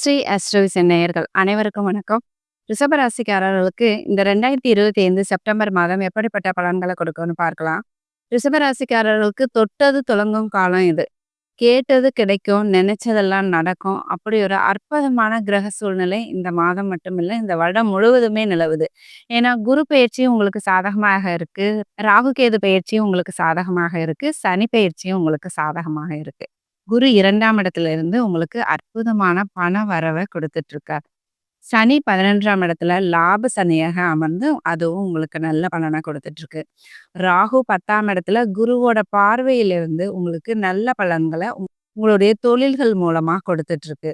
ஸ்ரீ அஸ்ட்ரோவிசன் நேயர்கள் அனைவருக்கும் வணக்கம். ரிஷபராசிக்காரர்களுக்கு இந்த ரெண்டாயிரத்தி இருபத்தி ஐந்து செப்டம்பர் மாதம் எப்படிப்பட்ட பலன்களை கொடுக்கும்னு பார்க்கலாம். ரிஷபராசிக்காரர்களுக்கு தொட்டது தொடங்கும் காலம் இது. கேட்டது கிடைக்கும் நினைச்சதெல்லாம் நடக்கும். அப்படி ஒரு அற்புதமான கிரக சூழ்நிலை இந்த மாதம் மட்டுமில்லை இந்த வருடம் முழுவதுமே நிலவுது. ஏன்னா குரு பயிற்சியும் உங்களுக்கு சாதகமாக இருக்கு. ராகு கேது பயிற்சியும் உங்களுக்கு சாதகமாக இருக்கு. சனி பயிற்சியும் உங்களுக்கு சாதகமாக இருக்கு. குரு இரண்டாம் இடத்துல இருந்து உங்களுக்கு அற்புதமான பண வரவை கொடுத்துட்டு இருக்கார் சனி பதினொன்றாம் இடத்துல லாப சனியாக அமர்ந்து அதுவும் உங்களுக்கு நல்ல பலனை கொடுத்துட்டு இருக்கு ராகு பத்தாம் இடத்துல குருவோட பார்வையிலிருந்து உங்களுக்கு நல்ல பலன்களை உங்களுடைய தொழில்கள் மூலமா கொடுத்துட்டு இருக்கு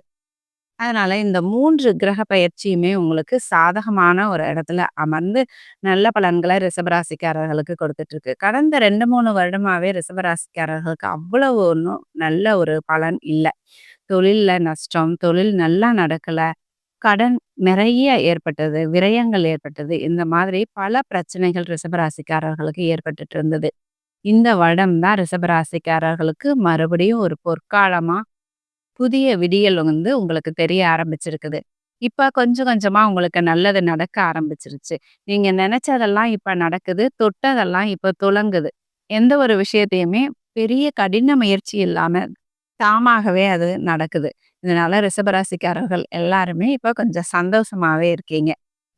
அதனால இந்த மூன்று கிரக பயிற்சியுமே உங்களுக்கு சாதகமான ஒரு இடத்துல அமர்ந்து நல்ல பலன்களை ரிஷபராசிக்காரர்களுக்கு கொடுத்துட்டு இருக்கு கடந்த ரெண்டு மூணு வருடமாவே ரிஷபராசிக்காரர்களுக்கு அவ்வளவு ஒன்றும் நல்ல ஒரு பலன் இல்லை. தொழில்ல நஷ்டம் தொழில் நல்லா நடக்கல கடன் நிறைய ஏற்பட்டது விரயங்கள் ஏற்பட்டது இந்த மாதிரி பல பிரச்சனைகள் ரிஷபராசிக்காரர்களுக்கு ஏற்பட்டுட்டு இருந்தது. இந்த வருடம் தான் ரிஷபராசிக்காரர்களுக்கு மறுபடியும் ஒரு பொற்காலமா புதிய விடியல் வந்து உங்களுக்கு தெரிய ஆரம்பிச்சிருக்குது. இப்போ கொஞ்சம் கொஞ்சமாக உங்களுக்கு நல்லது நடக்க ஆரம்பிச்சிருச்சு. நீங்கள் நினச்சதெல்லாம் இப்போ நடக்குது. தொட்டதெல்லாம் இப்போ துலங்குது. எந்த ஒரு விஷயத்தையுமே பெரிய கடின முயற்சி இல்லாமல் தாமாகவே அது நடக்குது. இதனால ரிஷபராசிக்காரர்கள் எல்லாருமே இப்போ கொஞ்சம் சந்தோஷமாகவே இருக்கீங்க.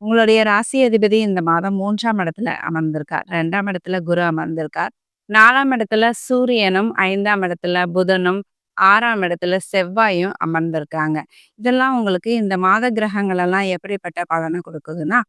உங்களுடைய ராசி அதிபதி இந்த மாதம் மூன்றாம் இடத்துல அமர்ந்திருக்கார். ரெண்டாம் இடத்துல குரு அமர்ந்திருக்கார். நாலாம் இடத்துல சூரியனும், ஐந்தாம் இடத்துல புதனும் ஆறாம் இடத்துல செவ்வாயும் அமர்ந்திருக்காங்க. இதெல்லாம் உங்களுக்கு இந்த மாத கிரகங்கள் எல்லாம் எப்படிப்பட்ட பலனை கொடுக்குதுன்னா,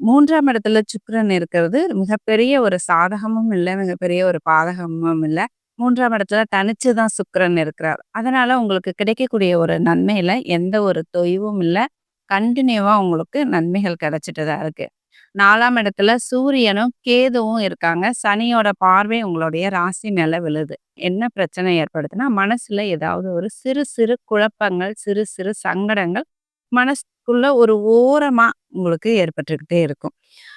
மூன்றாம் இடத்துல சுக்கரன் இருக்கிறது மிகப்பெரிய ஒரு சாதகமும் இல்லை மிகப்பெரிய ஒரு பாதகமும் இல்லை மூன்றாம் இடத்துல தனிச்சு தான் சுக்கிரன் இருக்கிறார். அதனால உங்களுக்கு கிடைக்கக்கூடிய ஒரு நன்மையில எந்த ஒரு தொய்வும் இல்லை கண்டினியூவா உங்களுக்கு நன்மைகள் கிடைச்சிட்டு தான் இருக்கு. நாலாம் இடத்துல சூரியனும், கேதுவும் இருக்காங்க. சனியோட பார்வை உங்களுடைய ராசி மேல விழுது. என்ன பிரச்சனை ஏற்படுதுன்னா, மனசுல ஏதாவது ஒரு சிறு சிறு குழப்பங்கள், சிறு சிறு சங்கடங்கள் மனசுக்குள்ள ஒரு ஓரமா உங்களுக்கு ஏற்பட்டுக்கிட்டே இருக்கும்.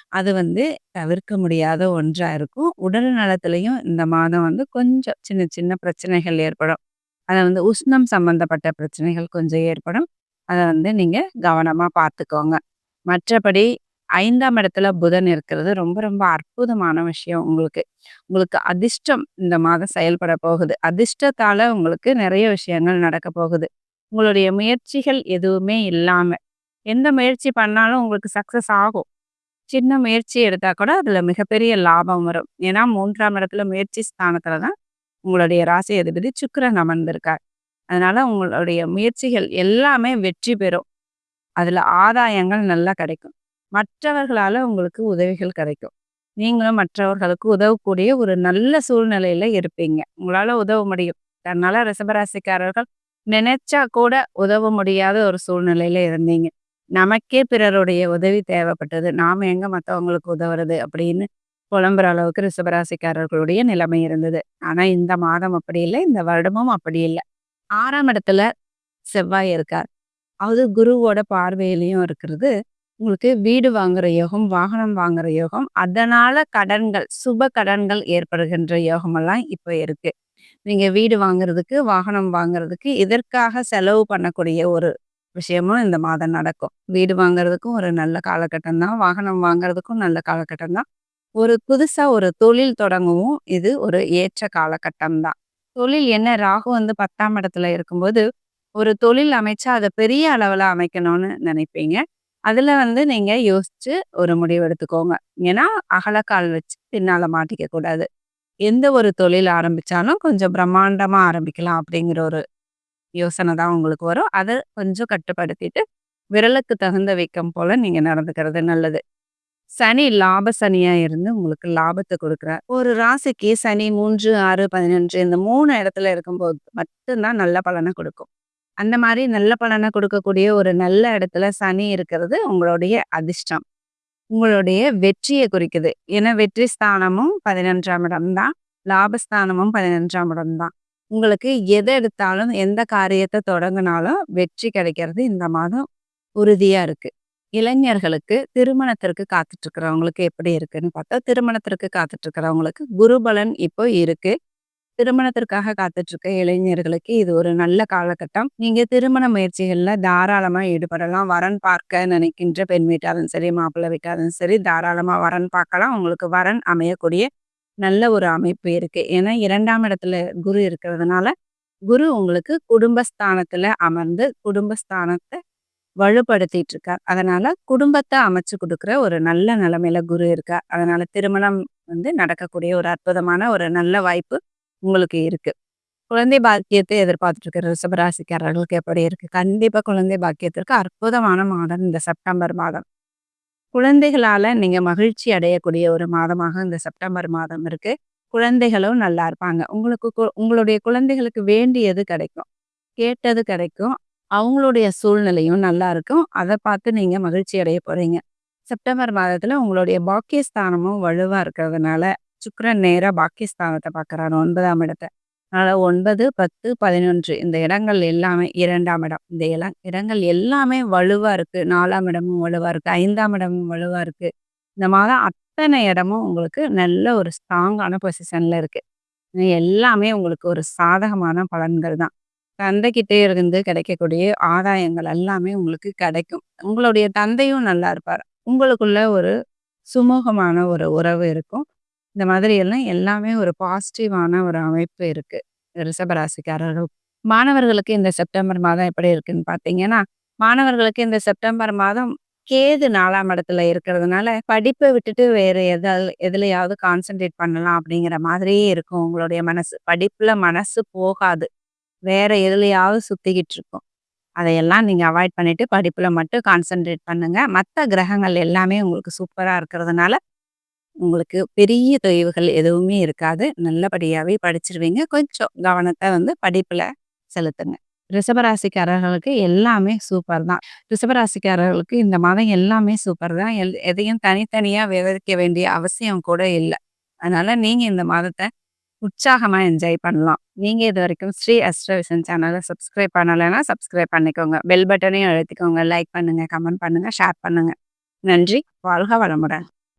அது வந்து தவிர்க்க முடியாத ஒன்றா இருக்கும். உடல் நலத்திலையும் இந்த மாதம் வந்து கொஞ்சம் சின்ன சின்ன பிரச்சனைகள் ஏற்படும். அதை வந்து உஷ்ணம் சம்பந்தப்பட்ட பிரச்சனைகள் கொஞ்சம் ஏற்படும். அதை வந்து நீங்க கவனமா பார்த்துக்கோங்க. மற்றபடி ஐந்தாம் இடத்துல புதன் இருக்கிறது ரொம்ப ரொம்ப அற்புதமான விஷயம் உங்களுக்கு. உங்களுக்கு அதிர்ஷ்டம் இந்த மாதம் செயல்பட போகுது. அதிர்ஷ்டத்தால உங்களுக்கு நிறைய விஷயங்கள் நடக்க போகுது. உங்களுடைய முயற்சிகள் எதுவுமே இல்லாம, எந்த முயற்சி பண்ணாலும் உங்களுக்கு சக்சஸ் ஆகும். சின்ன முயற்சி எடுத்தா கூட அதுல மிகப்பெரிய லாபம் வரும். ஏன்னா மூன்றாம் இடத்துல முயற்சி ஸ்தானத்துல தான் உங்களுடைய ராசி அதிபதி சுக்கிரன் அமர்ந்திருக்கார். அதனால உங்களுடைய முயற்சிகள் எல்லாமே வெற்றி பெறும். அதுல ஆதாயங்கள் நல்லா கிடைக்கும். மற்றவர்களால உங்களுக்கு உதவிகள் கிடைக்கும். நீங்களும் மற்றவர்களுக்கு உதவக்கூடிய ஒரு நல்ல சூழ்நிலையில இருப்பீங்க. உங்களால உதவ முடியும். தன்னால ரிசபராசிக்காரர்கள் நினைச்சா கூட உதவ முடியாத ஒரு சூழ்நிலையில இருந்தீங்க. நமக்கே பிறருடைய உதவி தேவைப்பட்டது. நாம் எங்க மத்தவங்களுக்கு உதவுறது அப்படின்னு புலம்புற அளவுக்கு ரிஷபராசிக்காரர்களுடைய நிலைமை இருந்தது. ஆனா இந்த மாதம் அப்படி இல்லை இந்த வருடமும் அப்படி இல்லை ஆறாம் இடத்துல செவ்வாய் இருக்கார். அது குருவோட பார்வையிலையும் இருக்கிறது. உங்களுக்கு வீடு வாங்குற யோகம், வாகனம் வாங்குற யோகம், அதனால கடன்கள், சுப கடன்கள் ஏற்படுகின்ற யோகமெல்லாம் இப்போ இருக்கு. நீங்க வீடு வாங்குறதுக்கு, வாகனம் வாங்குறதுக்கு, இதற்காக செலவு பண்ணக்கூடிய ஒரு விஷயமும் இந்த மாதம் நடக்கும். வீடு வாங்குறதுக்கும் ஒரு நல்ல காலகட்டம் தான். வாகனம் வாங்குறதுக்கும் நல்ல காலகட்டம் தான். ஒரு புதுசா ஒரு தொழில் தொடங்கவும் இது ஒரு ஏற்ற காலகட்டம் தான். தொழில் என்ன ராகு வந்து பத்தாம் இடத்துல இருக்கும்போது, ஒரு தொழில் அமைச்சா அதை பெரிய அளவுல அமைக்கணும்னு நினைப்பீங்க. அதில் வந்து நீங்கள் யோசித்து ஒரு முடிவு எடுத்துக்கோங்க. ஏன்னா, அகலக்கால் வச்சு பின்னால் மாட்டிக்க கூடாது. எந்த ஒரு தொழில் ஆரம்பிச்சாலும் கொஞ்சம் பிரம்மாண்டமாக ஆரம்பிக்கலாம் அப்படிங்கிற ஒரு யோசனை தான் உங்களுக்கு வரும். அதை கொஞ்சம் கட்டுப்படுத்திட்டு, விரலுக்கு தகுந்த வீக்கம் போல் நீங்கள் நடந்துக்கிறது நல்லது. சனி லாப சனியாக இருந்து உங்களுக்கு லாபத்தை கொடுக்குறார் ஒரு ராசிக்கு சனி 3, 6, 11 இந்த மூணு இடத்துல இருக்கும்போது மட்டும்தான் நல்ல பலனை கொடுக்கும் அந்த மாதிரி நல்ல பலனை கொடுக்கக்கூடிய ஒரு நல்ல இடத்துல சனி இருக்கிறது உங்களுடைய அதிர்ஷ்டம். உங்களுடைய வெற்றியை குறிக்குது. ஏன்னா வெற்றி ஸ்தானமும் 11ஆம் இடம் தான். லாபஸ்தானமும் 11ஆம் இடம் தான். உங்களுக்கு எதை எடுத்தாலும், எந்த காரியத்தை தொடங்கினாலும் வெற்றி கிடைக்கிறது இந்த மாதம் உறுதியா இருக்கு. இளைஞர்களுக்கு திருமணத்திற்கு காத்துட்டு இருக்கிறவங்களுக்கு எப்படி இருக்குன்னு பார்த்தா, திருமணத்திற்கு காத்துட்டு இருக்கிறவங்களுக்கு குருபலன் இப்போ இருக்கு. திருமணத்திற்காக காத்துட்டு இருக்க இளைஞர்களுக்கு இது ஒரு நல்ல காலகட்டம். நீங்க திருமண முயற்சிகள்ல தாராளமா ஈடுபடலாம். வரன் பார்க்க நினைக்கின்ற பெண் வீட்டாலும் சரி, மாப்பிள்ளை வீட்டாலும் சரி தாராளமா வரன் பார்க்கலாம். உங்களுக்கு வரன் அமையக்கூடிய நல்ல ஒரு அமைப்பு இருக்கு. ஏன்னா இரண்டாம் இடத்துல குரு இருக்கிறதுனால, குரு உங்களுக்கு குடும்பஸ்தானத்துல அமர்ந்து குடும்பஸ்தானத்தை வலுப்படுத்திட்டு இருக்கார். அதனால குடும்பத்தை அமைச்சு கொடுக்குற ஒரு நல்ல நிலைமையில குரு இருக்கார். அதனால திருமணம் வந்து நடக்கக்கூடிய ஒரு அற்புதமான ஒரு நல்ல வாய்ப்பு உங்களுக்கு இருக்கு. குழந்தை பாக்கியத்தை எதிர்பார்த்துட்டு இருக்கிற ரிஷபராசிக்காரர்களுக்கு எப்படி இருக்கு? கண்டிப்பா குழந்தை பாக்கியத்திற்கு அற்புதமான மாதம் இந்த செப்டம்பர் மாதம். குழந்தைகளால நீங்க மகிழ்ச்சி அடையக்கூடிய ஒரு மாதமாக இந்த செப்டம்பர் மாதம் இருக்கு. குழந்தைகளும் நல்லா இருப்பாங்க. உங்களுக்கு கு உங்களுடைய குழந்தைகளுக்கு வேண்டியது கிடைக்கும். கேட்டது கிடைக்கும். அவங்களுடைய சூழ்நிலையும் நல்லா இருக்கும். அதை பார்த்து நீங்க மகிழ்ச்சி அடைய போறீங்க. செப்டம்பர் மாதத்துல உங்களுடைய பாக்கியஸ்தானமும் வலுவா இருக்கிறதுனால, சுக்கிரன் நேராக பாக்கியஸ்தானத்த பார்க்குறாரு ஒன்பதாம் இடத்தை அதனால் ஒன்பது பத்து பதினொன்று இந்த இடங்கள் எல்லாமே இரண்டாம் இடம். இந்த இடம் இடங்கள் எல்லாமே வலுவாக இருக்குது நாலாம் இடமும் வலுவாக இருக்குது ஐந்தாம் இடமும் வலுவாக இருக்குது இந்த மாதம் அத்தனை இடமும் உங்களுக்கு நல்ல ஒரு ஸ்ட்ராங்கான பொசிஷனில் இருக்குது எல்லாமே உங்களுக்கு ஒரு சாதகமான பலன்கள் தான். தந்தைக்கிட்டே இருந்து கிடைக்கக்கூடிய ஆதாயங்கள் எல்லாமே உங்களுக்கு கிடைக்கும். உங்களுடைய தந்தையும் நல்லா இருப்பார். உங்களுக்குள்ள ஒரு சுமூகமான ஒரு உறவு இருக்கும். இந்த மாதிரி எல்லாம் எல்லாமே ஒரு பாசிட்டிவான ஒரு அமைப்பு இருக்கு. ரிஷபராசிக்காரர்கள். மாணவர்களுக்கு இந்த செப்டம்பர் மாதம் எப்படி இருக்குன்னு பார்த்தீங்கன்னா, மாணவர்களுக்கு இந்த செப்டம்பர் மாதம் கேது நாலாம் இடத்துல இருக்கிறதுனால, படிப்பை விட்டுட்டு வேற எதால் எதுலையாவது கான்சென்ட்ரேட் பண்ணலாம் அப்படிங்கிற மாதிரியே இருக்கும் உங்களுடைய மனசு. படிப்புல மனசு போகாது. வேற எதுலையாவது சுத்திக்கிட்டு இருக்கும். அதையெல்லாம் நீங்க அவாய்ட் பண்ணிட்டு படிப்புல மட்டும் கான்சென்ட்ரேட் பண்ணுங்க. மற்ற கிரகங்கள் எல்லாமே உங்களுக்கு சூப்பரா இருக்கிறதுனால, உங்களுக்கு பெரிய தொய்வுகள் எதுவுமே இருக்காது. நல்லபடியாகவே படிச்சிருவீங்க. கொஞ்சம் கவனத்தை வந்து படிப்பில் செலுத்துங்க. ரிஷபராசிக்காரர்களுக்கு எல்லாமே சூப்பர் தான். ரிஷபராசிக்காரர்களுக்கு இந்த மாதம் எல்லாமே சூப்பர் தான். எல் எதையும் தனித்தனியாக விவரிக்க வேண்டிய அவசியம் கூட இல்லை அதனால் நீங்கள் இந்த மாதத்தை உற்சாகமாக என்ஜாய் பண்ணலாம். நீங்கள் இது வரைக்கும் ஸ்ரீ அஸ்ட்ரவிஷன் சேனலை சப்ஸ்கிரைப் பண்ணலைன்னா சப்ஸ்கிரைப் பண்ணிக்கோங்க. பெல் பட்டனையும் அழுத்திக்கோங்க. லைக் பண்ணுங்கள் கமெண்ட் பண்ணுங்கள் ஷேர் பண்ணுங்கள் நன்றி. வாழ்க வளமுடன்.